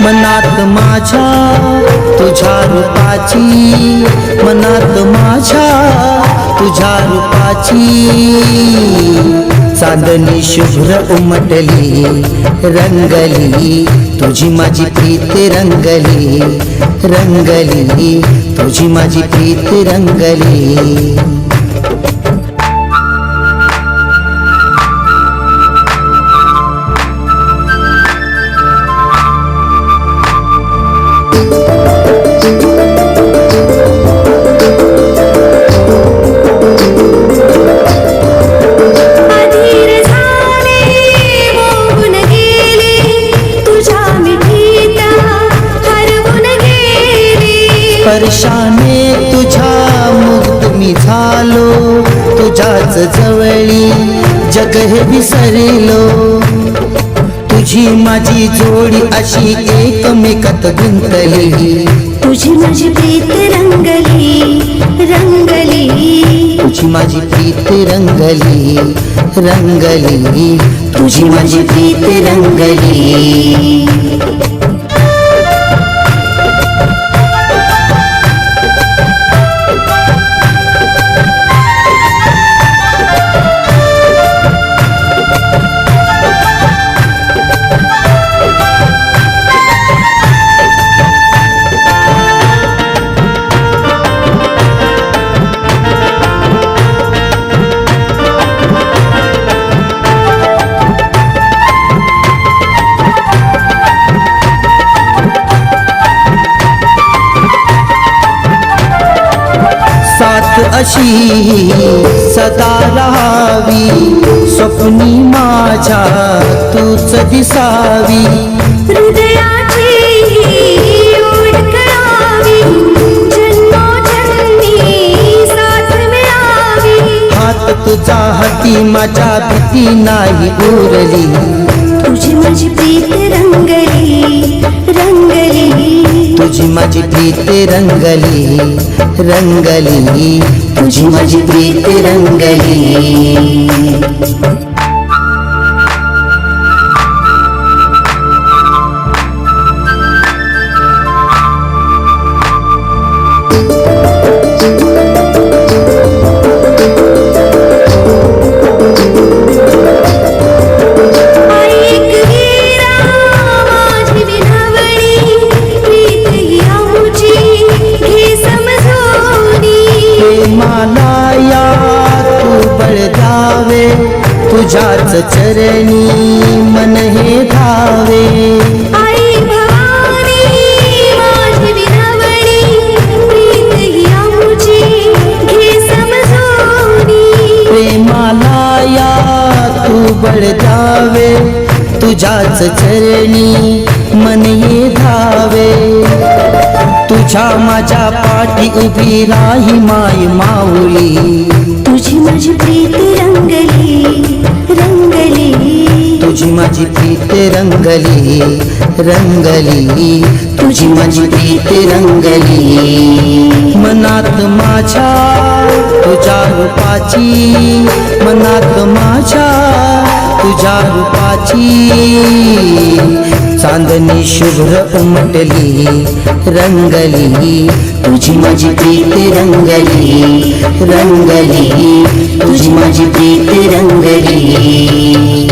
मनात माझ्या तुझ्या रूपाची. मनात माझ्या तुझ्या रूपाची. चांदणी शुभ्र उमटली रंगली. तुझी माझी प्रीत रंगली रंगली. तुझी माझी प्रीत रंगली. स्पर्शाने तुझ्या मुक्त मी झालो. तुझ्याच जवळी जग हे विसरलो. तुझी माझी जोडी अशी एकमेकात गुंतली तुझी माझी प्रीत रंगली रंगली. तुझी माझी प्रीत रंगली रंगली. तुझी माझी प्रीत रंगली. अशी सदा राहावी स्वप्नी माझ्या तूच दिसावी. हृदयाची हात तुझा हाती माझ्या भीती नाही उरली. तुझी माझी प्रीत रंगली रंगली. तुझी माझी प्रीत रंगली रंगली. तुझी माझी प्रीत रंगली चरणी मन हे धावे. आई भवानी माझी विनवणी प्रीत आमुची घे समजूनी प्रेमाला या तू बळ द्यावे. तुझ्याच चरणी मन हे धावे. तुझ्या माझ्या पाठी उभी राही माय माऊली. तुझी माझी प्रीत रंगली. रंगली. तुझी माझी प्रीत रंगली रंगली. तुझी माझी प्रीत रंगली. मनात माझ्या तुझ्या रूपाची मनात माझ्या तुझ्या रूपाची. चांदणी शुभ्र उमटली रंगली तुझी माझी प्रीत रंगली रंगली तुझी माझी प्रीत रंगली.